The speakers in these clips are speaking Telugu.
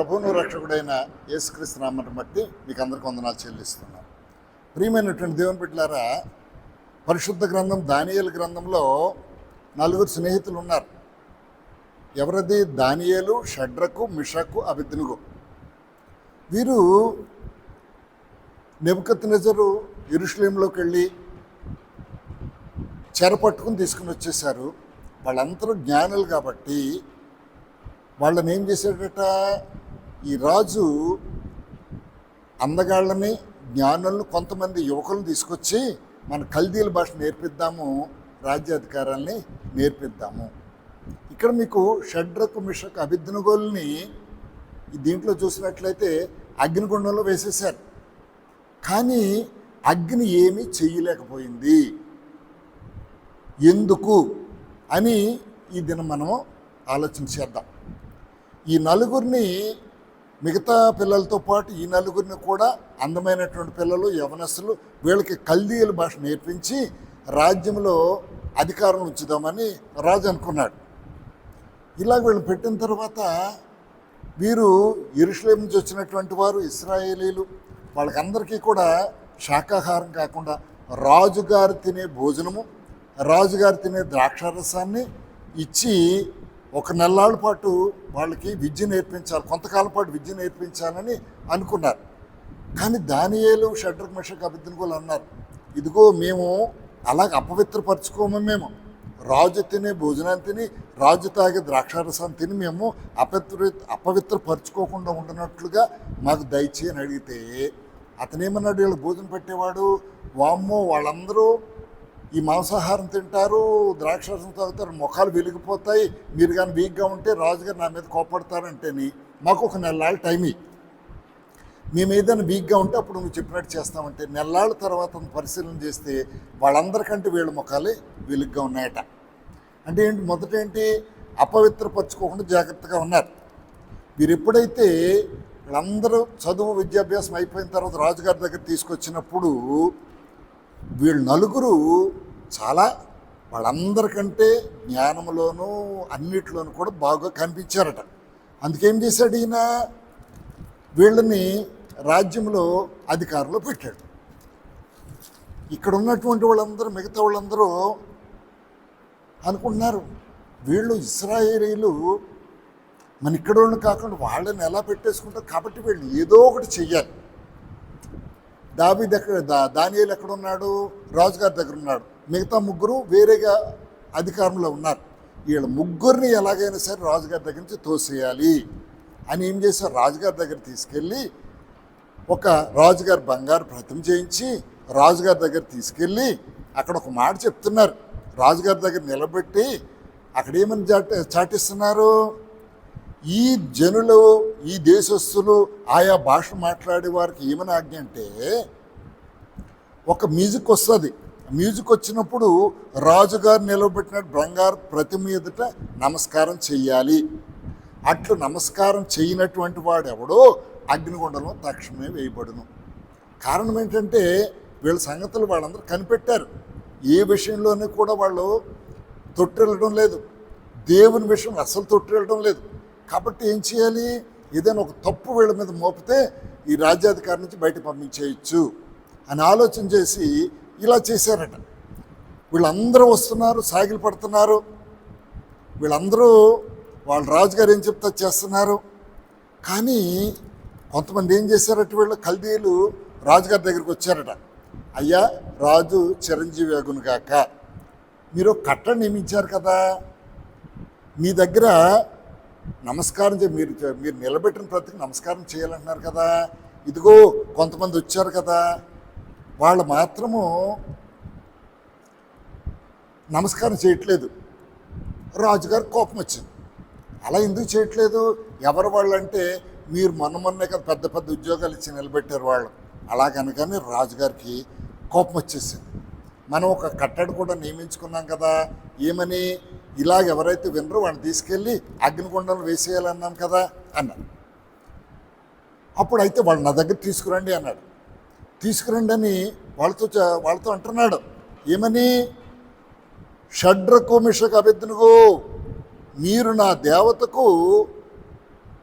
ప్రభువును రక్షకుడైన యేసుక్రీస్తు నామని బట్టి మీకు అందరికి వందనాలు చెల్లిస్తున్నాను ప్రియమైనటువంటి దేవుని బిడ్డలారా పరిశుద్ధ గ్రంథం దానియేలు గ్రంథంలో నలుగురు స్నేహితులు ఉన్నారు. ఎవరిది? దానియేలు షడ్రకు మిషకు అభిద్నుగు. వీరు నెబుకత్ నెజరు ఇరుషులేంలోకి వెళ్ళి చెర పట్టుకుని తీసుకుని వచ్చేసారు వాళ్ళందరూ జ్ఞానులు కాబట్టి వాళ్ళని ఏం చేశాడట ఈ రాజు అందగాళ్ళని జ్ఞానులను కొంతమంది యువకులను తీసుకొచ్చి మన కల్దీల భాష నేర్పిద్దాము రాజ్యాధికారాల్ని నేర్పిద్దాము. ఇక్కడ మీకు షడ్రకు మిషక్ అభిజ్ఞగోల్ని దీంట్లో చూసినట్లయితే అగ్నిగుండంలో వేసేశారు. కానీ అగ్ని ఏమీ చేయలేకపోయింది ఎందుకు అని ఈ దినం మనం ఆలోచన చేద్దాం. ఈ నలుగురిని మిగతా పిల్లలతో పాటు ఈ నలుగురిని కూడా అందమైనటువంటి పిల్లలు యవనస్తులు వీళ్ళకి కల్దీయుల భాష నేర్పించి రాజ్యంలో అధికారం ఉంచుదామని రాజు అనుకున్నాడు. ఇలా వీళ్ళు పెట్టిన తర్వాత వీరు ఇరుషులేం నుంచి వచ్చినటువంటి వారు ఇస్రాయేలీలు వాళ్ళకందరికీ కూడా శాకాహారం కాకుండా రాజుగారు తినే భోజనము రాజుగారు తినే ద్రాక్షారసాన్ని ఇచ్చి ఒక నెలల పాటు వాళ్ళకి విద్య నేర్పించాలి కొంతకాలం పాటు విద్య నేర్పించాలని అనుకున్నారు. కానీ దానియేలు షడ్రక్ మిషక్ అభిద్దునుగోలు అన్నారు ఇదిగో మేము అలాగ అపవిత్రపరచుకోము మేము. రాజు తినే భోజనాన్ని తిని రాజు తాగే ద్రాక్షారసాన్ని తిని మేము అపవిత్ర అపవిత్రపరచుకోకుండా ఉండనట్లుగా మాకు దయచేయని అడిగితే అతనేమన్నాడు వీళ్ళు భోజనం పెట్టేవాడు? వామ్మో వాళ్ళందరూ ఈ మాంసాహారం తింటారు ద్రాక్షరసం తాగుతారు ముఖాలు వెలిగిపోతాయి. మీరు కానీ వీక్గా ఉంటే రాజుగారు నా మీద కోపడతారంటేని మాకు ఒక నెలలాళ్ళ టైం మేము ఏదైనా వీక్గా ఉంటే అప్పుడు నువ్వు చెప్పినట్టు చేస్తామంటే నెలలాళ్ళ తర్వాత పరిశీలన చేస్తే వాళ్ళందరికంటే వీళ్ళ ముఖాలే వెలుగ్గా ఉన్నాయట. అంటే ఏంటి మొదట ఏంటి అపవిత్రపరచుకోకుండా జాగ్రత్తగా ఉన్నారు. మీరు ఎప్పుడైతే వీళ్ళందరూ చదువు విద్యాభ్యాసం అయిపోయిన తర్వాత రాజుగారి దగ్గర తీసుకొచ్చినప్పుడు వీళ్ళు నలుగురు చాలా వాళ్ళందరికంటే జ్ఞానంలోనూ అన్నిట్లోనూ కూడా బాగా కనిపించారట. అందుకేం చేశాడు ఈయన? వీళ్ళని రాజ్యంలో అధికారంలో పెట్టాడు. ఇక్కడ ఉన్నటువంటి వాళ్ళందరూ మిగతా వాళ్ళందరూ అనుకుంటున్నారు వీళ్ళు ఇస్రాయేలీలు మన ఇక్కడ కాకుండా వాళ్ళని ఎలా పెట్టేసుకుంటారు? కాబట్టి వీళ్ళు ఏదో ఒకటి చెయ్యాలి. దాబీద్ ఎక్కడ దా ఎక్కడున్నాడు? ఎక్కడ ఉన్నాడు రాజుగారి దగ్గర ఉన్నాడు మిగతా ముగ్గురు వేరేగా అధికారంలో ఉన్నారు. వీళ్ళ ముగ్గురిని ఎలాగైనా సరే రాజుగారి దగ్గర నుంచి తోసేయాలి అని ఏం చేశారు? రాజుగారి దగ్గర తీసుకెళ్ళి ఒక రాజుగారి బంగారు ప్రతిమ చేయించి రాజుగారి దగ్గర తీసుకెళ్ళి అక్కడ ఒక మాట చెప్తున్నారు. రాజుగారి దగ్గర నిలబెట్టి అక్కడ ఏమని చాటి చాటిస్తున్నారు? ఈ జనులు ఈ దేశస్తులు ఆయా భాష మాట్లాడే వారికి ఏమని ఆజ్ఞ అంటే ఒక మ్యూజిక్ వస్తుంది. మ్యూజిక్ వచ్చినప్పుడు రాజుగారు నిలబెట్టిన బంగారు ప్రతిమ ఎదుట నమస్కారం చెయ్యాలి. అట్లు నమస్కారం చేయనటువంటి వాడు ఎవడో అగ్నిగుండంలో తక్షణమే వేయబడును. కారణం ఏంటంటే వీళ్ళ సంగతులు వాళ్ళందరూ కనిపెట్టారు. ఏ విషయంలోనే కూడా వాళ్ళు తొట్టిల్లడం లేదు. దేవుని విషయం అసలు తొట్టెళ్ళడం లేదు. కాబట్టి ఏం చేయాలి? ఏదైనా ఒక తప్పు వీళ్ళ మీద మోపితే ఈ రాజ్యాధికారి నుంచి బయట పంపించేయచ్చు అని ఆలోచన చేసి ఇలా చేశారట. వీళ్ళందరూ వస్తున్నారు సాగిలు పడుతున్నారు. వీళ్ళందరూ వాళ్ళ రాజుగారు ఏం చెప్తా చేస్తున్నారు. కానీ కొంతమంది ఏం చేశారట వీళ్ళు? కల్దీలు రాజుగారి దగ్గరికి వచ్చారట. అయ్యా రాజు చిరంజీవి అగును కాక మీరు కట్ట నియమించారు కదా. మీ దగ్గర నమస్కారం మీరు మీరు నిలబెట్టిన ప్రతికి నమస్కారం చేయాలంటున్నారు కదా. ఇదిగో కొంతమంది వచ్చారు కదా. వాళ్ళు మాత్రము నమస్కారం చేయట్లేదు. రాజుగారు కోపం వచ్చింది. అలా ఎందుకు చేయట్లేదు? ఎవరు వాళ్ళు అంటే మీరు మొన్న మొన్నే కదా పెద్ద పెద్ద ఉద్యోగాలు ఇచ్చి నిలబెట్టారు వాళ్ళు. అలాగనగానే రాజుగారికి కోపం వచ్చేసింది. మనం ఒక కట్టడి కూడా నియమించుకున్నాం కదా. ఏమని? ఇలాగ ఎవరైతే వినరో వాడిని తీసుకెళ్ళి అగ్నిగుండంలో వేసేయాలన్నాం కదా అన్నాడు. అప్పుడు అయితే వాళ్ళు నా దగ్గర తీసుకురండి అన్నాడు. తీసుకురండి అని వాళ్ళతో వాళ్ళతో అంటున్నాడు. ఏమని? షడ్రకు మిషకు అభిద్నుగో మీరు నా దేవతకు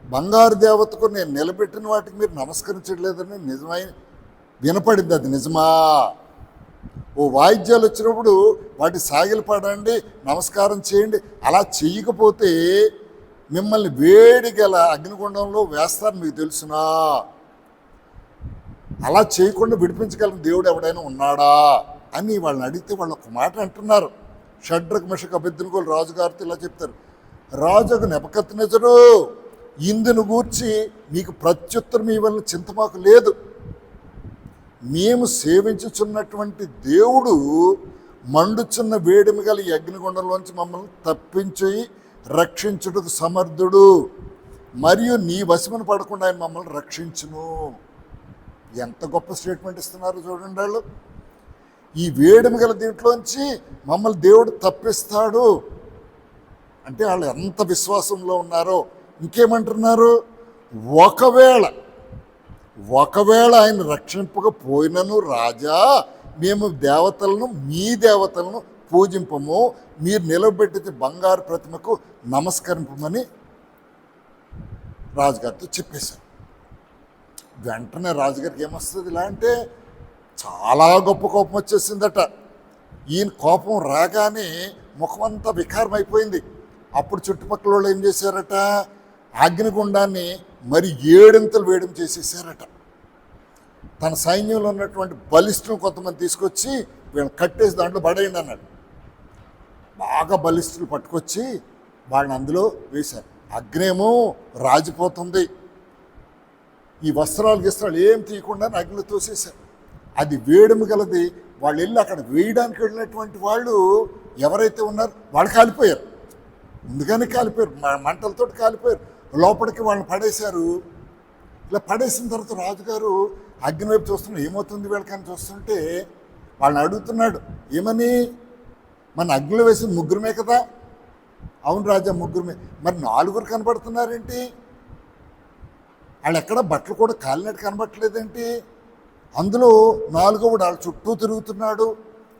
బంగారు దేవతకు నేను నిలబెట్టిన వాటికి మీరు నమస్కరించట్లేదని నిజమై వినపడింది అది నిజమా? ఓ వాయిద్యాలు వచ్చినప్పుడు వాటి సాగిలు పడండి నమస్కారం చేయండి. అలా చేయకపోతే మిమ్మల్ని వేడి గల అగ్నిగుండంలో వేస్తారు మీకు తెలుసునా? అలా చేయకుండా విడిపించగలిగిన దేవుడు ఎవడైనా ఉన్నాడా అని వాళ్ళని అడిగితే వాళ్ళు ఒక మాట అంటున్నారు. షడ్రక్ మిషక్ అభ్యర్థులు రాజుగారితో ఇలా చెప్తారు. రాజుకు నెపకత్తినెజరు ఇందును గూర్చి మీకు ప్రత్యుత్తరం ఇవ్వాలని చింత మాకు లేదు. మేము సేవించుచున్నటువంటి దేవుడు మండుచున్న వేడిమి గల యజ్ఞగుండంలోంచి మమ్మల్ని తప్పించి రక్షించుటకు సమర్థుడు. మరియు నీ వశమును పడకుండా ఆయన మమ్మల్ని రక్షించును. ఎంత గొప్ప స్టేట్మెంట్ ఇస్తున్నారు చూడండి వాళ్ళు. ఈ వేడిమి గల దీంట్లోంచి మమ్మల్ని దేవుడు తప్పిస్తాడు. అంటే వాళ్ళు ఎంత విశ్వాసంలో ఉన్నారో ఇంకేమంటున్నారు? ఒకవేళ ఒకవేళ ఆయన రక్షింపకపోయినను రాజా మేము దేవతలను మీ దేవతలను పూజింపము. మీరు నిలబెట్టిన బంగారు ప్రతిమకు నమస్కరింపమని రాజుగారితో చెప్పేశారు. వెంటనే రాజుగారికి ఏమొస్తుంది ఇలా అంటే చాలా గొప్ప కోపం వచ్చేసిందట. ఈయన కోపం రాగానే ముఖమంతా వికారం అయిపోయింది అప్పుడు చుట్టుపక్కల వాళ్ళు ఏం చేశారట? అగ్నిగుండాన్ని మరి ఏడింతలు వేయడం చేసేసారట. తన సైన్యంలో ఉన్నటువంటి బలిష్ఠులు కొంతమంది తీసుకొచ్చి వీళ్ళని కట్టేసి దాంట్లో పడేయండి అన్నాడు బాగా బలిష్ఠులు పట్టుకొచ్చి వాళ్ళని అందులో వేశారు. అగ్నేమో రాజిపోతుంది. ఈ వస్త్రాలు గిస్త్రాలు ఏం తీయకుండా అగ్నిలో తోసేశారు. అది వేయడం గలది వాళ్ళు వెళ్ళి అక్కడ వేయడానికి వెళ్ళినటువంటి వాళ్ళు ఎవరైతే ఉన్నారో వాళ్ళు కాలిపోయారు. ముందుగానే కాలిపోయారు. మంటలతో కాలిపోయారు. లోపలికి వాళ్ళని పడేశారు. ఇలా పడేసిన తర్వాత రాజుగారు అగ్ని వైపు చూస్తున్నాడు ఏమవుతుంది వీళ్ళకని చూస్తుంటే వాళ్ళని అడుగుతున్నాడు ఏమని? మన అగ్నిలో వేసింది ముగ్గురమే కదా. అవును రాజా ముగ్గురమే. మరి నాలుగురు కనబడుతున్నారేంటి? వాళ్ళు ఎక్కడ బట్టలు కూడా కాలినట్టు కనబట్టలేదేంటి అందులో నాలుగోడు వాళ్ళ చుట్టూ తిరుగుతున్నాడు.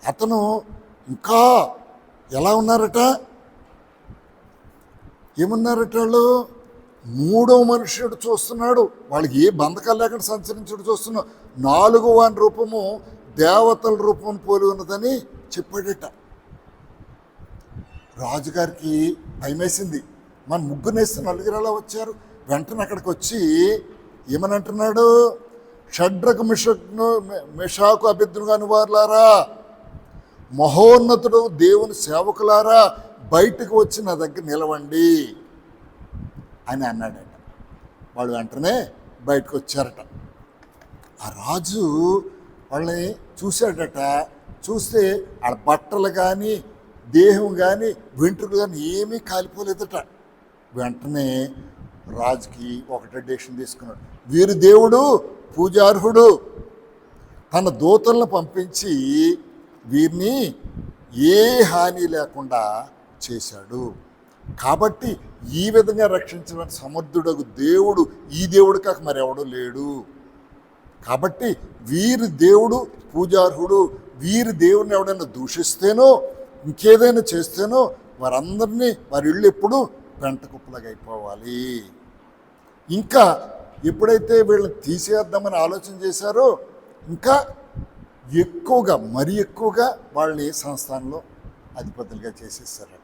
అతను ఇంకా ఎలా ఉన్నారట? ఏమున్నారట వాళ్ళు? మూడో మనుష్యుడు చూస్తున్నాడు. వాళ్ళకి ఏ బంధకాలు లేకుండా సంచరించుడు చూస్తున్నాడు. నాలుగో వాని రూపము దేవతల రూపం పోలి ఉన్నదని చెప్పాడట రాజుగారికి భయమేసింది. మన ముగ్గురు నలుగురు ఎలా వచ్చారు. వెంటనే అక్కడికి వచ్చి ఏమని అంటున్నాడు షడ్రకు మిషక్ను మిషాకు అభిద్రుగా వారులారా మహోన్నతుడు దేవుని సేవకులారా. బయటకు వచ్చి నా దగ్గర నిలవండి. అని అన్నాడట. వాళ్ళు వెంటనే బయటకు వచ్చారట. ఆ రాజు వాళ్ళని చూశాడట. చూస్తే వాళ్ళ బట్టలు కానీ దేహం కానీ వెంట్రుకలు కానీ ఏమీ కాలిపోలేదట. వెంటనే రాజుకి ఒకటే డెసిషన్ తీసుకున్నాడు. వీరు దేవుడు పూజార్హుడు. తన దూతలను పంపించి వీరిని ఏ హాని లేకుండా చేశాడు. కాబట్టి ఈ విధంగా రక్షించడానికి సమర్థుడకు దేవుడు ఈ దేవుడు కాక మరెవడూ లేడు. కాబట్టి వీరి దేవుడు పూజార్హుడు వీరి దేవుడిని ఎవడైనా దూషిస్తేనో ఇంకేదైనా చేస్తేనో వారందరినీ వారి ఇళ్ళు ఎప్పుడు పెంట అయిపోవాలి ఇంకా ఎప్పుడైతే వీళ్ళని తీసేద్దామని ఆలోచన చేశారో ఇంకా ఎక్కువగా మరి ఎక్కువగా వాళ్ళని సంస్థానంలో అధిపతులుగా చేసేసారు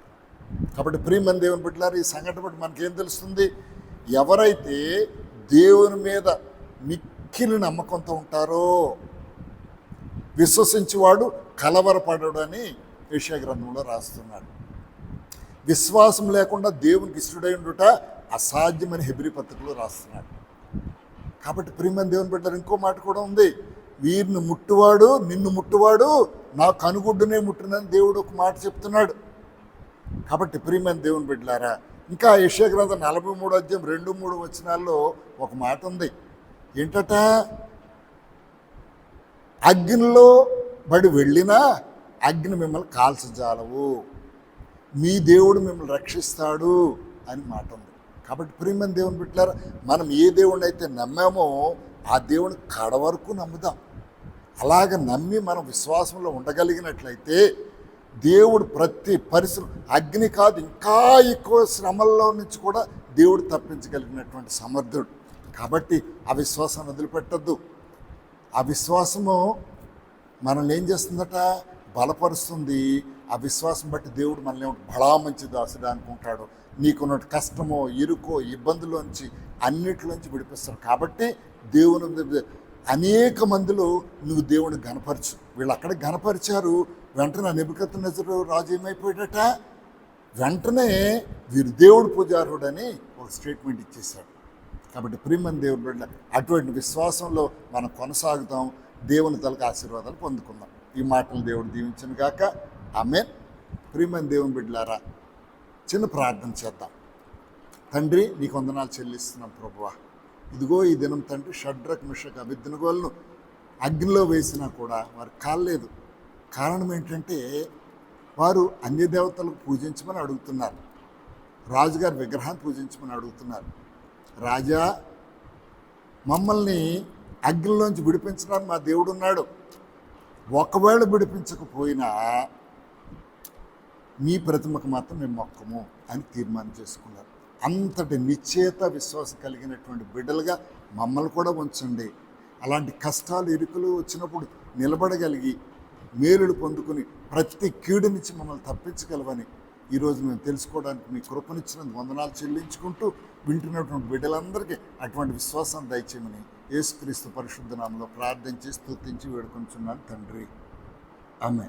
కాబట్టి ప్రియమని దేవుని బిడ్డలారు ఈ సంఘటన బట్టి మనకేం తెలుస్తుంది? ఎవరైతే దేవుని మీద మిక్కిలి నమ్మకంతో ఉంటారో విశ్వసించేవాడు కలవరపడని యెషయా గ్రంథంలో రాస్తున్నాడు. విశ్వాసం లేకుండా దేవునికి ఇష్టడై ఉండుట అసాధ్యమని హెబ్రి పత్రికలో రాస్తున్నాడు. కాబట్టి ప్రియమైన దేవుని బిడ్డలు ఇంకో మాట కూడా ఉంది. వీరిని ముట్టువాడు నిన్ను ముట్టువాడు నా కనుగుడ్డునే ముట్టినని దేవుడు ఒక మాట చెప్తున్నాడు. కాబట్టి ప్రియమైన దేవుని బిడ్డలారా ఇంకా యశ్య గ్రంథం నలభై మూడు అధ్యాయం రెండు మూడు వచనాల్లో ఒక మాట ఉంది. ఏంటట? అగ్నిలో బడి వెళ్ళినా అగ్ని మిమ్మల్ని కాల్చజాలవు మీ దేవుడు మిమ్మల్ని రక్షిస్తాడు అని మాట ఉంది. కాబట్టి ప్రియమైన దేవుని బిడ్డలారా మనం ఏ దేవుడిని అయితే నమ్మామో ఆ దేవుని కడ వరకు నమ్ముదాం. అలాగ నమ్మి మనం విశ్వాసంలో ఉండగలిగినట్లయితే దేవుడు ప్రతి పరిశ్రమ అగ్ని కాదు ఇంకా ఎక్కువ శ్రమల్లో నుంచి కూడా దేవుడు తప్పించగలిగినటువంటి సమర్థుడు. కాబట్టి అవిశ్వాసం వదిలిపెట్టద్దు. అవిశ్వాసము మనల్ని ఏం చేస్తుందట? బలపరుస్తుంది. ఆ విశ్వాసం బట్టి దేవుడు మనల్ని బలా మంచి దాసుడు అనుకుంటాడు. నీకున్న కష్టమో ఇరుకో ఇబ్బందులోంచి అన్నిటిలోంచి విడిపిస్తాడు. కాబట్టి దేవుని అనేక మందిలో నువ్వు దేవుని గనపరచు వీళ్ళు అక్కడ గనపరిచారు వెంటనే నిపుకత్ నెసరు రాజు ఏమైపోయాడట వెంటనే వీరు దేవుడు పూజారుడని ఒక స్టేట్మెంట్ ఇచ్చేశాడు. కాబట్టి ప్రియమని దేవుడు అటువంటి విశ్వాసంలో మనం కొనసాగుతాం. దేవుని తలకు ఆశీర్వాదాలు పొందుకుందాం. ఈ మాటలు దేవుడు దీవించను గాక. ఆమె ప్రియమని దేవుని బిడ్డలారా చిన్న ప్రార్థన చేద్దాం. తండ్రి నీకు వందనాలు చెల్లిస్తున్నాం ప్రభువా. ఇదిగో ఈ దినం తండ్రి షడ్రక్ మిషక్ అభిద్దినగోళ్ళను అగ్నిలో వేసినా కూడా వారు కాలేదు కారణం ఏంటంటే వారు అన్య దేవతలకు పూజించమని అడుగుతున్నారు. రాజుగారి విగ్రహాన్ని పూజించమని అడుగుతున్నారు. రాజా మమ్మల్ని అగ్నిలోంచి విడిపించడానికి మా దేవుడు ఉన్నాడు. ఒకవేళ విడిపించకపోయినా మీ ప్రతిమకు మాత్రం మేము మొక్కము అని తీర్మానం చేసుకున్నారు. అంతటి నిశ్చేత విశ్వాసం కలిగినటువంటి బిడ్డలుగా మమ్మల్ని కూడా ఉంచండి. అలాంటి కష్టాలు ఇరుకులు వచ్చినప్పుడు నిలబడగలిగి మేలులు పొందుకుని ప్రతి కీడు నుంచి మమ్మల్ని తప్పించగలవని ఈరోజు మేము తెలుసుకోవడానికి మీ కృపనిచ్చినందుకు వందనాలు చెల్లించుకుంటూ వింటున్నటువంటి బిడ్డలందరికీ అటువంటి విశ్వాసం దయచేయమని యేసుక్రీస్తు పరిశుద్ధ నామంలో ప్రార్థించి స్తుతించి వేడుకొంచున్నాను తండ్రి. ఆమె